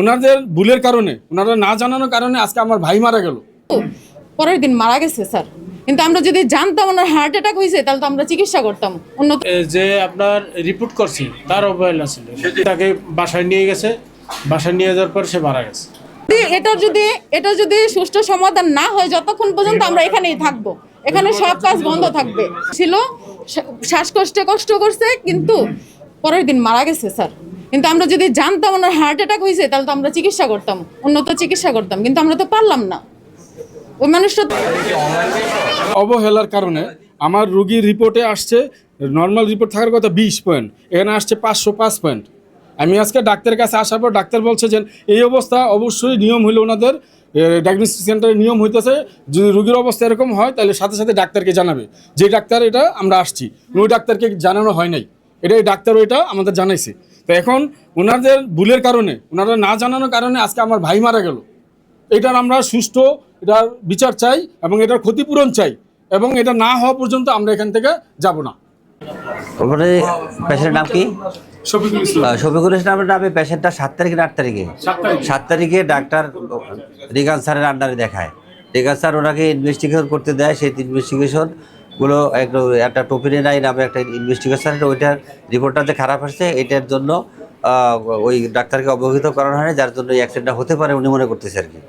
ওনাদের ভুলের কারণে ওনারা না জানানোর কারণে আজকে আমার ভাই মারা গেল। পরের দিন মারা গেছে স্যার। কিন্তু আমরা যদি জানতাম ওনার হার্ট অ্যাটাক হয়েছে তাহলে তো আমরা চিকিৎসা করতাম। উন্নত যে আপনার রিপোর্ট করছি তার অবহেলা ছিল। তাকে বাসায় নিয়ে গেছে বাসায় নিয়ে যাওয়ার পর সে মারা গেছে। যদি এটা যদি এটা যদি সুষ্ঠু সমাধান না হয় যতক্ষণ পর্যন্ত আমরা এখানেই থাকব। এখানে সব কাজ বন্ধ থাকবে। ছিল শ্বাসকষ্টে কষ্ট করছে কিন্তু পরের দিন মারা গেছে স্যার। কিন্তু আমরা যদি জানতাম ওনার হার্ট অ্যাটাক হয়েছে তাহলে তো আমরা চিকিৎসা করতাম। উন্নত চিকিৎসা করতাম, কিন্তু আমরা তো পারলাম না। ওই মানুষটা অবহেলার কারণে আমার রুগীর রিপোর্টে আসছে নর্মাল রিপোর্ট থাকার কথা বিশ পয়েন্ট এখানে আসছে পাঁচশো পাঁচ পয়েন্ট আমি আজকে ডাক্তারের কাছে আসার পর ডাক্তার বলছে যে, এই অবস্থা অবশ্যই নিয়ম হইলে ওনাদের ডায়াগনস্টিক সেন্টারে নিয়ম হইতেছে, যদি রুগীর অবস্থা এরকম হয়, তাহলে সাথে সাথে ডাক্তারকে জানাবে। যে ডাক্তার এটা, আমরা আসছি। ওই ডাক্তারকে জানানো হয় নাই। এটা এই ডাক্তার ওইটা আমাদের জানাইছে। তো এখন ওনাদের ভুলের কারণে ওনারা না জানানোর কারণে আজকে আমার ভাই মারা গেল। এটার আমরা সুষ্ঠু এটার বিচার চাই এবং এটার ক্ষতিপূরণ চাই এবং এটা না হওয়া পর্যন্ত আমরা এখান থেকে যাব না। ওখানে পেশেন্টের নাম কি? শফিকুল ইসলাম। শফিকুল ইসলামের নামে পেশেন্টটা সাত তারিখে আট তারিখে? সাত তারিখে। ডাক্তার রিগান স্যারের আন্ডারে দেখায়। রিগান স্যার ওনাকে ইনভেস্টিগেশন করতে দেয় সেই ইনভেস্টিগেশন গুলো একটা একটা টোপিনে নাই নামে একটা ইনভেস্টিগেশন ওইটার রিপোর্টটা যে খারাপ আসছে এটার জন্য ওই ডাক্তারকে অবহিত করানো হয় না, যার জন্য এই অ্যাক্সিডেন্টটা হতে পারে উনি মনে করতেছে আর কি।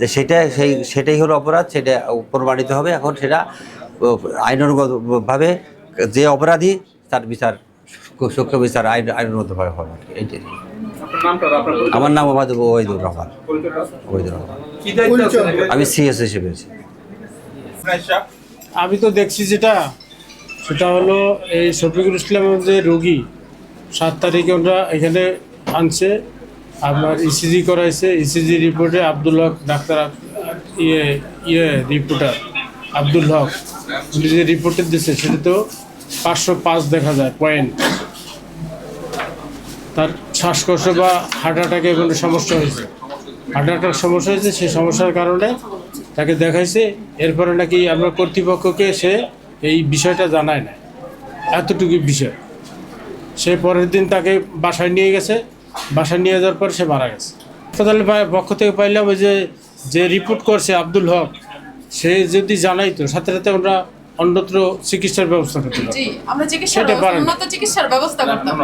যে সেটা সেই সেটাই হলো অপরাধ সেটা প্রমাণিত হবে। এখন সেটা আইনগতভাবে যে অপরাধী তার বিচার সূক্ষ্ম বিচার আইন আইনগতভাবে হবে আর কি, এইটাই। আমার নাম আমাদের ওয়াইদুর রহমান। ওয়াইদুর রহমান। আমি সিএস হিসেবে আছি। আমি তো দেখছি যেটা, সেটা হলো এই শফিকুল ইসলামের যে রোগী, সাত তারিখে ওরা এখানে আনছে আপনার ইসিজি করাইছে ইসিজি রিপোর্টে আব্দুল হক ডাক্তার ইয়ে ইয়ে রিপোর্টার আব্দুল হক, উনি যে রিপোর্টে দিচ্ছে সেটা তো পাঁচশো পাঁচ দেখা যায় পয়েন্ট তার শ্বাসকষ্ট বা হার্ট অ্যাটাকে কোনো সমস্যা হয়েছে। হার্ট অ্যাটাক সমস্যা হয়েছে, সেই সমস্যার কারণে তাকে দেখাইছে এরপরে নাকি আমরা কর্তৃপক্ষকে সে এই বিষয়টা জানায় না এতটুকু বিষয়। সে পরের দিন তাকে বাসায় নিয়ে গেছে। বাসায় নিয়ে যাওয়ার পর সে মারা গেছে। হাসপাতালের পক্ষ থেকে পাইলাম ওই যে যে রিপোর্ট করছে আব্দুল হক সে যদি জানাইতো সাথে সাথে আমরা অন্যত্র চিকিৎসার ব্যবস্থা করতে পারতাম। জি আমরা চিকিৎসার সেটা পারেন। উন্নত চিকিৎসার ব্যবস্থা করতাম।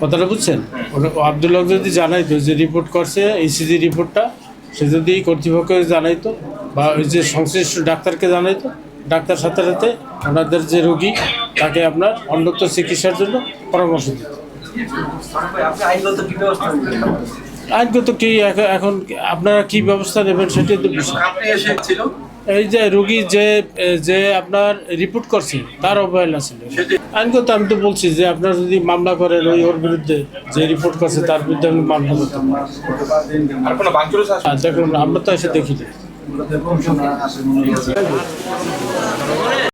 কথাটা বুঝছেন? আব্দুল হক যদি জানাইতো যে রিপোর্ট করছে ইসিজি রিপোর্টটা সে যদি কর্তৃপক্ষকে জানাইতো বা ওই যে সংশ্লিষ্ট ডাক্তারকে জানাইতো, ডাক্তার সাথে সাথে ওনাদের যে রোগী, তাকে আপনার অন্যত্র চিকিৎসার জন্য পরামর্শ দিত। আইনগত কি, এখন- আপনারা কি ব্যবস্থা নেবেন সেটাই তো বিষয়। এই যে রুগী যে যে আপনার রিপোর্ট করছে তার অবহেলা ছিল। আইনগত আমি তো বলছি যে আপনার যদি মামলা করেন ওই ওর বিরুদ্ধে যে রিপোর্ট করছে তার বিরুদ্ধে আমি মামলা করতাম। পারি দেখুন আমরা তো এসে দেখি।